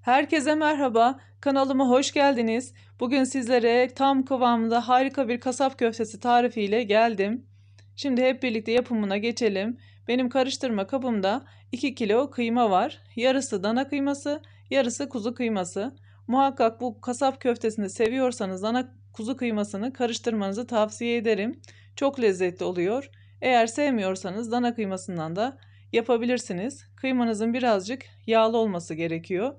Herkese merhaba, kanalıma hoş geldiniz. Bugün sizlere tam kıvamında harika bir kasap köftesi tarifiyle geldim. Şimdi hep birlikte yapımına geçelim. Benim karıştırma kabımda 2 kilo kıyma var. Yarısı dana kıyması, yarısı kuzu kıyması. Muhakkak bu kasap köftesini seviyorsanız dana kuzu kıymasını karıştırmanızı tavsiye ederim. Çok lezzetli oluyor. Eğer sevmiyorsanız dana kıymasından da yapabilirsiniz. Kıymanızın birazcık yağlı olması gerekiyor.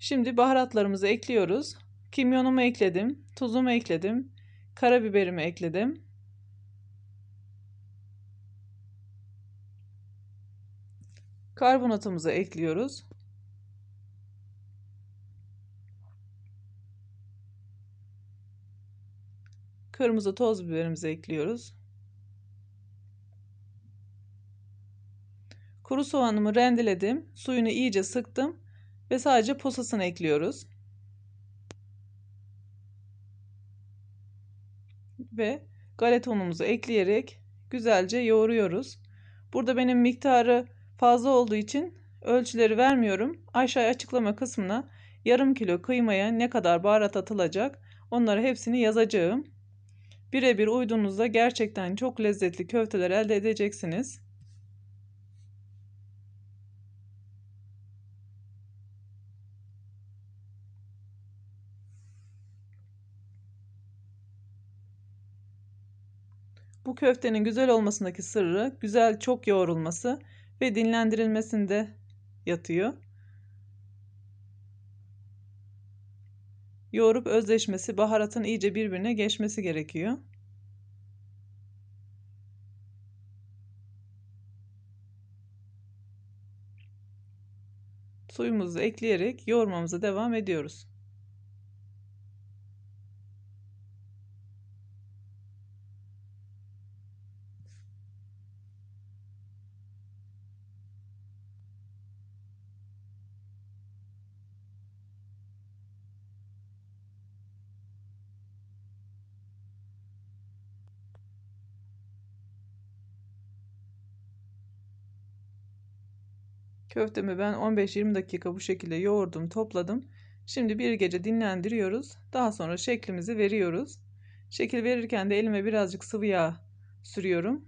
Şimdi baharatlarımızı ekliyoruz. Kimyonumu ekledim, tuzumu ekledim, karabiberimi ekledim. Karbonatımızı ekliyoruz. Kırmızı toz biberimizi ekliyoruz. Kuru soğanımı rendeledim. Suyunu iyice sıktım ve sadece posasını ekliyoruz. Ve galeta unumuzu ekleyerek güzelce yoğuruyoruz. Burada benim miktarı fazla olduğu için ölçüleri vermiyorum. Aşağıya açıklama kısmına yarım kilo kıymaya ne kadar baharat atılacak onları hepsini yazacağım. Birebir uyduğunuzda gerçekten çok lezzetli köfteler elde edeceksiniz. Bu köftenin güzel olmasındaki sırrı güzel çok yoğrulması ve dinlendirilmesinde yatıyor. Yoğurup özleşmesi, baharatın iyice birbirine geçmesi gerekiyor. Suyumuzu ekleyerek yoğurmamıza devam ediyoruz. Köftemi ben 15-20 dakika bu şekilde yoğurdum, topladım. Şimdi bir gece dinlendiriyoruz. Daha sonra şeklimizi veriyoruz. Şekil verirken de elime birazcık sıvı yağ sürüyorum.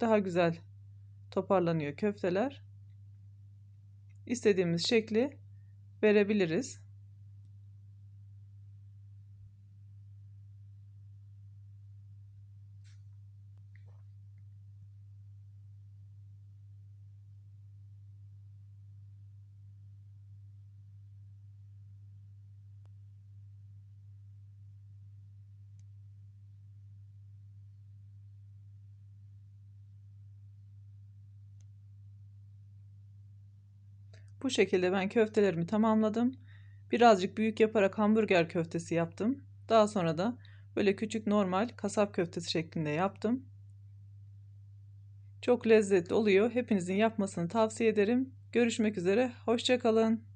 Daha güzel toparlanıyor köfteler. İstediğimiz şekli verebiliriz. Bu şekilde ben köftelerimi tamamladım. Birazcık büyük yaparak hamburger köftesi yaptım. Daha sonra da böyle küçük normal kasap köftesi şeklinde yaptım. Çok lezzetli oluyor. Hepinizin yapmasını tavsiye ederim. Görüşmek üzere. Hoşçakalın.